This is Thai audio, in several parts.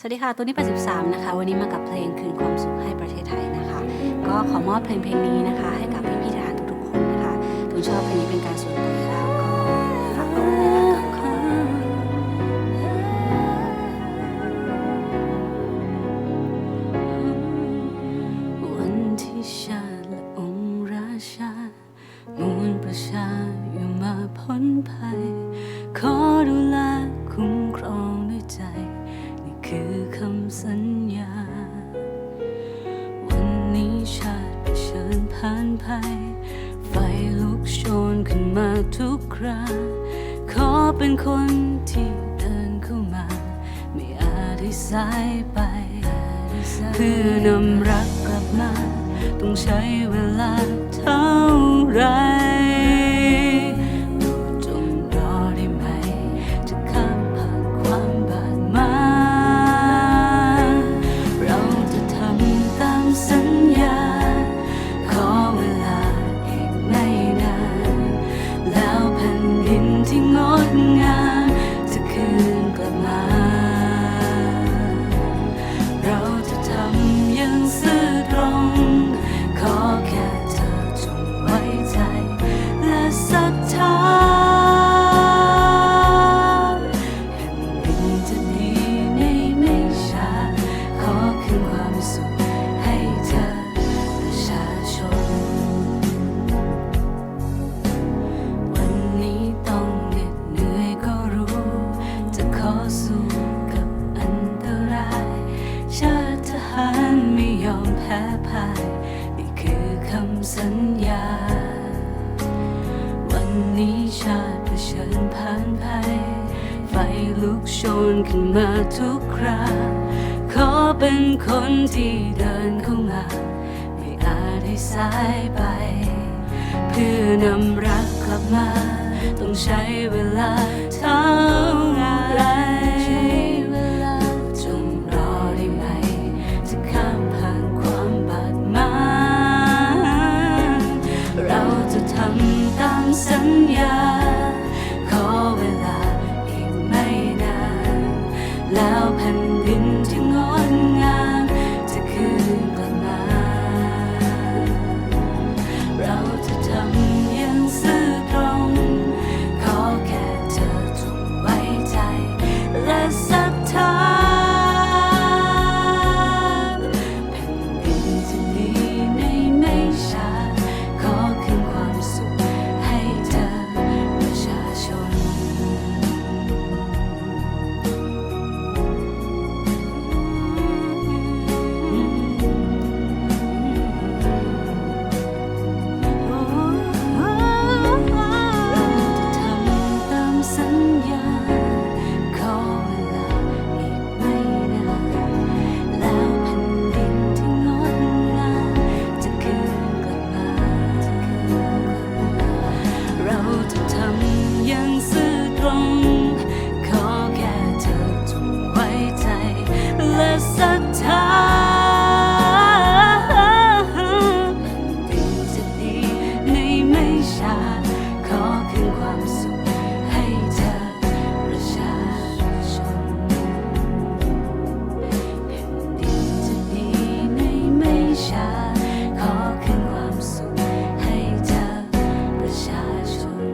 สวัสดีค่ะ ตัวนี้83นะคะ วันนี้มากับเพลงคืนความสุขให้ประเทศไทยนะคะ ก็ขอมอบเพลงเพลงนี้นะคะ ให้กับพี่พี่ทหารทุกๆคนนะคะ ตูนชอบเพลงนี้เป็นการส่วนตัวำสัญญา วันนี้ชาติเผชิญผ่านภัยไฟลุกโชนขึ้นมาทุกคราขอเป็นคนที่เดินเข้ามา ไม่อาจให้สายไป เพื่อนำรักกลับมา ต้องใช้เวลาเท่า ที่งดงาม ยอมแพ้พ่ายนี่คือคำสัญญา วันนี้ชาติเผชิญผ่านภัยไฟลุกโชนขึ้นมาทุกคราขอเป็นคนที่เดินเข้ามา ไม่อาจให้สายไป เพื่อนำรักกลับมา ต้องใช้เวลาเท่า แช้า ขอคืนความสุขให้เธอประชาชน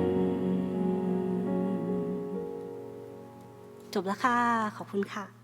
จบแล้วค่ะ ขอบคุณค่ะ